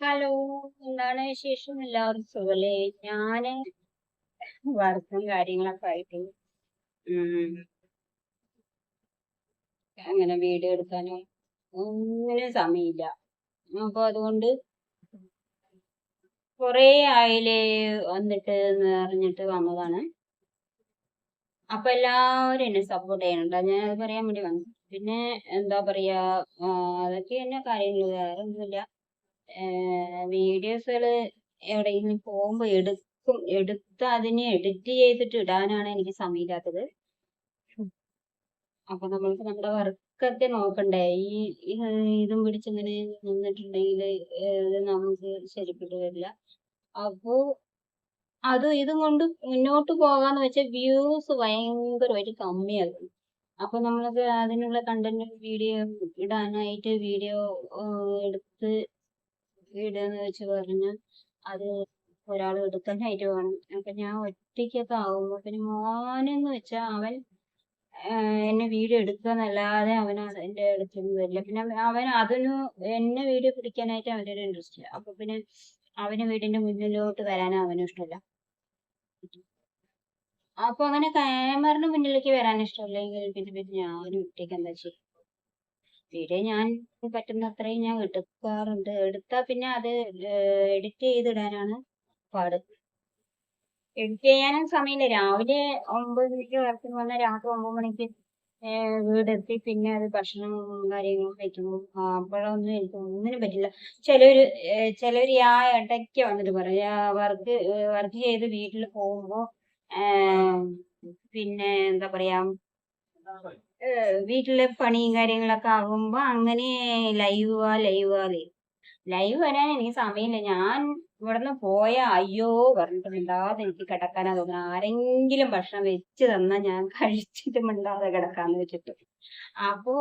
Hello എന്താണ് വിശേഷം? എല്ലാവർക്കും സുഖല്ലേ? ഞാൻ വർക്കും കാര്യങ്ങളൊക്കെ ആയിട്ട് അങ്ങനെ വീഡിയോ എടുക്കാനോ ഒന്നിനും സമയമില്ല. അപ്പൊ അതുകൊണ്ട് കൊറേ ആയില്ലേ വന്നിട്ട് അറിഞ്ഞിട്ട് വന്നതാണ്. അപ്പൊ എല്ലാവരും എന്നെ സപ്പോർട്ട് ചെയ്യണുണ്ട് ഞാൻ അത് പറയാൻ വേണ്ടി വന്നു. പിന്നെ എന്താ പറയാ അതൊക്കെ എന്നെ കാര്യങ്ങൾ വേറെ ഒന്നുമില്ല വീഡിയോസുകൾ എവിടെയെങ്കിലും പോകുമ്പോൾ എടുക്കും എടുത്ത് അതിനെ എഡിറ്റ് ചെയ്തിട്ട് ഇടാനാണ് എനിക്ക് സമയമില്ലാത്തത്. അപ്പൊ നമ്മൾക്ക് നമ്മുടെ വർക്കൊക്കെ നോക്കണ്ടേ? ഈ ഇതും പിടിച്ചിങ്ങനെ നിന്നിട്ടുണ്ടെങ്കിൽ നമുക്ക് ശരിപ്പെട്ടു വരില്ല അപ്പോ അത് ഇതും കൊണ്ട് മുന്നോട്ട് പോകാന്ന് വെച്ചാൽ വ്യൂസ് ഭയങ്കരമായിട്ട് കമ്മിയാകും. അപ്പൊ നമ്മൾക്ക് അതിനുള്ള കണ്ടന്റ് വീഡിയോ ഇടാനായിട്ട് വീഡിയോ എടുത്ത് ഇടുന്ന് വെച്ച് പറഞ്ഞാൽ അത് ഒരാൾ എടുക്കാനായിട്ട് വേണം അപ്പൊ ഞാൻ ഒറ്റയ്ക്കൊക്കെ ആവുമ്പോ പിന്നെ മോനെന്ന് വെച്ചാൽ അവൻ എന്നെ വീഡിയോ എടുക്കാന്നല്ലാതെ അവൻ എന്റെ അടുത്തൊന്നും വരില്ല. പിന്നെ അവൻ അതിന് എന്നെ വീഡിയോ പിടിക്കാനായിട്ട് അവന്റെ ഒരു ഇൻട്രസ്റ്റ് ഇല്ല. അപ്പൊ പിന്നെ അവന് വീടിന്റെ മുന്നിലോട്ട് വരാനും അവനും ഇഷ്ടമല്ല അപ്പൊ അങ്ങനെ ക്യാമറിന് മുന്നിലേക്ക് വരാൻ ഇഷ്ടമില്ലെങ്കിൽ പിന്നെ പിന്നെ ഞാൻ ഒറ്റയ്ക്ക് എന്താ ചെയ്യും? വീഡിയോ ഞാൻ പറ്റുന്നത്രയും ഞാൻ എടുക്കാറുണ്ട്. എടുത്താ പിന്നെ അത് എഡിറ്റ് ചെയ്തിടാനാണ് പാട്. എഡിറ്റ് ചെയ്യാനും സമയമില്ല. രാവിലെ ഒമ്പത് മണിക്ക് വർക്കിന് വന്നാൽ രാത്രി ഒമ്പത് മണിക്ക് വീട് വീടെത്തി പിന്നെ അത് ഭക്ഷണം കാര്യങ്ങളും കഴിക്കുമ്പോൾ അപ്പോഴൊന്നും എനിക്ക് ഒന്നിനും പറ്റില്ല. ചിലവര് ഏഹ് ചിലവര് ആ ഇടയ്ക്ക് വന്നിട്ട് പറയും. വർക്ക് വർക്ക് ചെയ്ത് വീട്ടിൽ പോകുമ്പോ ഏഹ് പിന്നെ എന്താ പറയാ വീട്ടിലെ പണിയും കാര്യങ്ങളൊക്കെ ആകുമ്പോ അങ്ങനെ ലൈവ് ആ ലൈവ് ആ ലൈവ് ലൈവ് വരാൻ എനിക്ക് സമയമില്ല. ഞാൻ ഇവിടുന്ന് പോയ അയ്യോ പറഞ്ഞിട്ട് മിണ്ടാതെ എനിക്ക് കിടക്കാനാ തോന്നുന്നത്. ആരെങ്കിലും ഭക്ഷണം വെച്ച് തന്നാ ഞാൻ കഴിച്ചിട്ട് മിണ്ടാതെ കിടക്കാന്ന് വെച്ചിട്ട്. അപ്പോ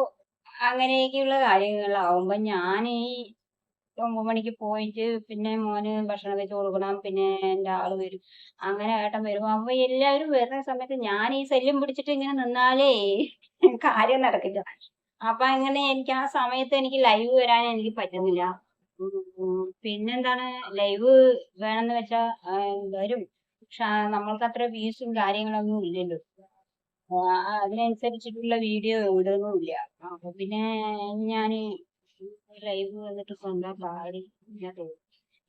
അങ്ങനെയൊക്കെയുള്ള കാര്യങ്ങളാവുമ്പോ ഞാൻ ഈ ഒമ്പത് മണിക്ക് പോയിട്ട് പിന്നെ മോന് ഭക്ഷണം വെച്ച് കൊടുക്കണം പിന്നെ എന്റെ ആൾ വരും. അങ്ങനെ ഏട്ടൻ വരും അപ്പൊ എല്ലാവരും വരുന്ന സമയത്ത് ഞാൻ ഈ ശല്യം പിടിച്ചിട്ട് ഇങ്ങനെ നിന്നാലേ കാര്യം നടക്കില്ല. അപ്പൊ അങ്ങനെ എനിക്ക് ആ സമയത്ത് എനിക്ക് ലൈവ് വരാൻ എനിക്ക് പറ്റുന്നില്ല. പിന്നെന്താണ്? ലൈവ് വേണമെന്ന് വെച്ചാ വരും. പക്ഷെ നമ്മൾക്ക് അത്ര വ്യൂസും കാര്യങ്ങളൊന്നും ഇല്ലല്ലോ. അതിനനുസരിച്ചിട്ടുള്ള വീഡിയോ ഇടുന്നുമില്ല. അപ്പൊ പിന്നെ ഞാൻ ലൈവ് വന്നിട്ട് സ്വന്തം പാടി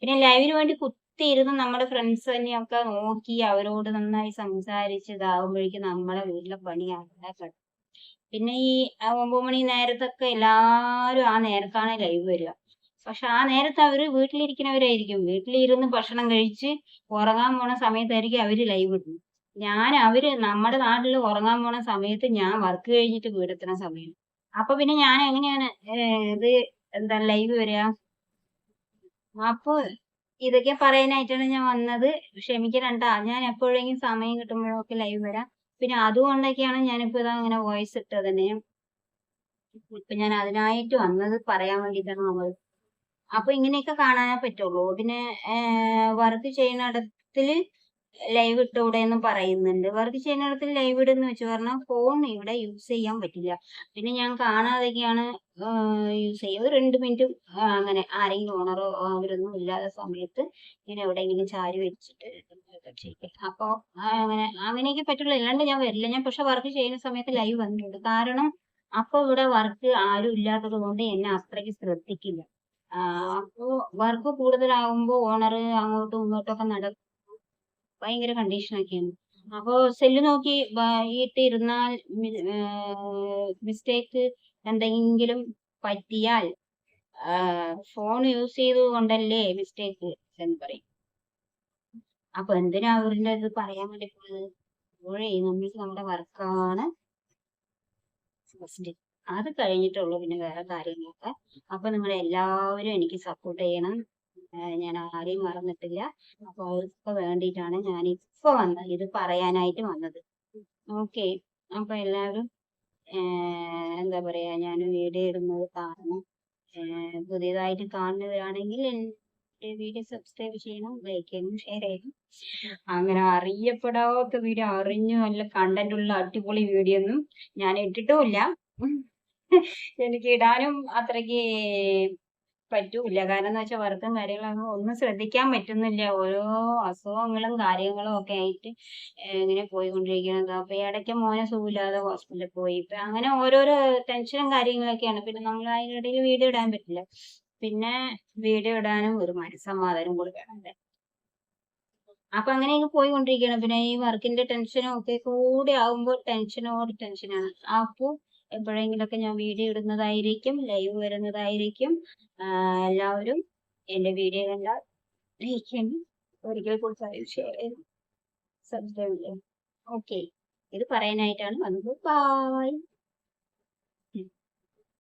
പിന്നെ ലൈവിന് വേണ്ടി കുത്തിയിരുന്ന് നമ്മുടെ ഫ്രണ്ട്സ് തന്നെയൊക്കെ നോക്കി അവരോട് നന്നായി സംസാരിച്ച് ഇതാവുമ്പോഴേക്കും നമ്മളെ വീട്ടിലെ പണി കിടക്കും. പിന്നെ ഈ ഒമ്പത് മണി നേരത്തൊക്കെ എല്ലാരും ആ നേരത്താണ് ലൈവ് വരിക. പക്ഷെ ആ നേരത്ത് അവർ വീട്ടിലിരിക്കുന്നവരായിരിക്കും വീട്ടിലിരുന്ന് ഭക്ഷണം കഴിച്ച് ഉറങ്ങാൻ പോണ സമയത്തായിരിക്കും അവർ ലൈവ് ഇടുന്നത്. ഞാൻ അവർ നമ്മുടെ നാട്ടിൽ ഉറങ്ങാൻ പോണ സമയത്ത് ഞാൻ വർക്ക് കഴിഞ്ഞിട്ട് വീടെത്തുന്ന സമയം. അപ്പൊ പിന്നെ ഞാൻ എങ്ങനെയാണ് ഇത് എന്താ ലൈവ് വരിക? അപ്പൊ ഇതൊക്കെ പറയാനായിട്ടാണ് ഞാൻ വന്നത്. ക്ഷമിക്കണ്ട ഞാൻ എപ്പോഴെങ്കിലും സമയം കിട്ടുമ്പോഴൊക്കെ ലൈവ് വരാം. പിന്നെ അതുകൊണ്ടൊക്കെയാണ് ഞാനിപ്പോ ഇതാ ഇങ്ങനെ വോയിസ് ഇട്ടത് തന്നെ ഇപ്പൊ ഞാൻ അതിനായിട്ട് വന്നത് പറയാൻ വേണ്ടിട്ടാണ് നമ്മൾ അപ്പൊ ഇങ്ങനെയൊക്കെ കാണാനേ പറ്റുള്ളൂ. പിന്നെ വർക്ക് ചെയ്യുന്നിടത്തിൽ ലൈവ് ഇട്ടൂടെ എന്ന് പറയുന്നുണ്ട്. വർക്ക് ചെയ്യുന്നിടത്തിൽ ലൈവ് ഇടുന്ന വെച്ച്. പറഞ്ഞാൽ ഫോൺ ഇവിടെ യൂസ് ചെയ്യാൻ പറ്റില്ല. പിന്നെ ഞാൻ കാണാതെയൊക്കെയാണ് യൂസ് ചെയ്യുക. ഒരു രണ്ട് മിനിറ്റ് അങ്ങനെ ആരെങ്കിലും ഓണറോ അവരൊന്നും ഇല്ലാത്ത സമയത്ത് ഇങ്ങനെ എവിടെയെങ്കിലും ചാരി വെച്ചിട്ട് ഇതൊക്കെ ചെയ്യും. അപ്പൊ ആ, അങ്ങനെ അങ്ങനെയൊക്കെ പറ്റുള്ളൂ. അല്ലാണ്ട് ഞാൻ വരില്ല. ഞാൻ പക്ഷെ വർക്ക് ചെയ്യുന്ന സമയത്ത് ലൈവ് വന്നിട്ടുണ്ട്. കാരണം അപ്പൊ ഇവിടെ വർക്ക് ആരും ഇല്ലാത്തത് കൊണ്ട് എന്നെ അത്രയ്ക്ക് ശ്രദ്ധിക്കില്ല. അപ്പോൾ അപ്പോ വർക്ക് കൂടുതലാകുമ്പോ ഓണർ അങ്ങോട്ടും ഇങ്ങോട്ടും ഒക്കെ നടക്കും. ഭയങ്കര കണ്ടീഷനൊക്കെയാണ് അപ്പോ സെല്ല് നോക്കി ഇട്ടിരുന്നാൽ മിസ്റ്റേക്ക് എന്തെങ്കിലും പറ്റിയാൽ ഫോൺ യൂസ് ചെയ്തത് കൊണ്ടല്ലേ മിസ്റ്റേക്ക് എന്ന് പറയും. അപ്പൊ എന്തിനാ അവരുടെ ഇത് പറയാൻ വേണ്ടി പോയത്? അപ്പോഴേ നമ്മൾക്ക് നമ്മുടെ വർക്കാണ് ഫസ്റ്റ് അത് കഴിഞ്ഞിട്ടുള്ളൂ പിന്നെ വേറെ കാര്യങ്ങളൊക്കെ. അപ്പൊ നിങ്ങൾ എല്ലാവരും എനിക്ക് സപ്പോർട്ട് ചെയ്യണം. ഞാൻ ആരെയും മറന്നിട്ടില്ല. അപ്പൊ അവർക്ക് വേണ്ടിയിട്ടാണ് ഞാൻ ഇപ്പൊ വന്നത്. ഇത് പറയാനായിട്ട് വന്നത്. ഓക്കെ. അപ്പൊ എല്ലാവരും എന്താ പറയാ ഞാൻ വീഡിയോ ഇടുന്നത് കാണണം പുതിയതായിട്ട് കാണുന്നവരാണെങ്കിൽ വീഡിയോ സബ്സ്ക്രൈബ് ചെയ്യണം ലൈക്ക് ചെയ്യണം ഷെയർ ചെയ്യണം. അങ്ങനെ അറിയപ്പെടാത്ത വീഡിയോ അറിഞ്ഞു നല്ല കണ്ടന്റ് ഉള്ള അടിപൊളി വീഡിയോ ഒന്നും ഞാൻ ഇട്ടിട്ടുമില്ല. എനിക്ക് ഇടാനും അത്രയ്ക്ക് പറ്റൂല. കാരണം എന്ന് വെച്ചാൽ വർക്കും കാര്യങ്ങളൊന്നും ഒന്നും ശ്രദ്ധിക്കാൻ പറ്റുന്നില്ല. ഓരോ അസുഖങ്ങളും കാര്യങ്ങളും ഒക്കെ ആയിട്ട് ഇങ്ങനെ പോയിക്കൊണ്ടിരിക്കുന്നത് അപ്പൊ ഇടയ്ക്ക് മോനെ സുഖമില്ലാതെ ഹോസ്പിറ്റലിൽ പോയി. ഇപ്പൊ അങ്ങനെ ഓരോരോ ടെൻഷനും കാര്യങ്ങളൊക്കെയാണ്. പിന്നെ നമ്മൾ അതിനിടയിൽ വീഡിയോ ഇടാൻ പറ്റില്ല. പിന്നെ വീഡിയോ ഇടാനും ഒരു മനസ്സമാധാനം കൊടുക്കാറുണ്ട് അപ്പൊ അങ്ങനെയൊക്കെ പോയിക്കൊണ്ടിരിക്കുകയാണ് പിന്നെ ഈ വർക്കിന്റെ ടെൻഷനും ഒക്കെ കൂടി ആകുമ്പോൾ ടെൻഷനോട് ടെൻഷനാണ്. അപ്പൊ എപ്പോഴെങ്കിലൊക്കെ ഞാൻ വീഡിയോ ഇടുന്നതായിരിക്കും ലൈവ് വരുന്നതായിരിക്കും. എല്ലാവരും എന്റെ വീഡിയോ കണ്ടാൽ ലൈക്കും ഒരിക്കൽ കൂടി ഷെയർ സബ്സ്ക്രൈബ് ചെയ്യണം ഓക്കെ ഇത് പറയാനായിട്ടാണ്. വന്നത്. ബൈ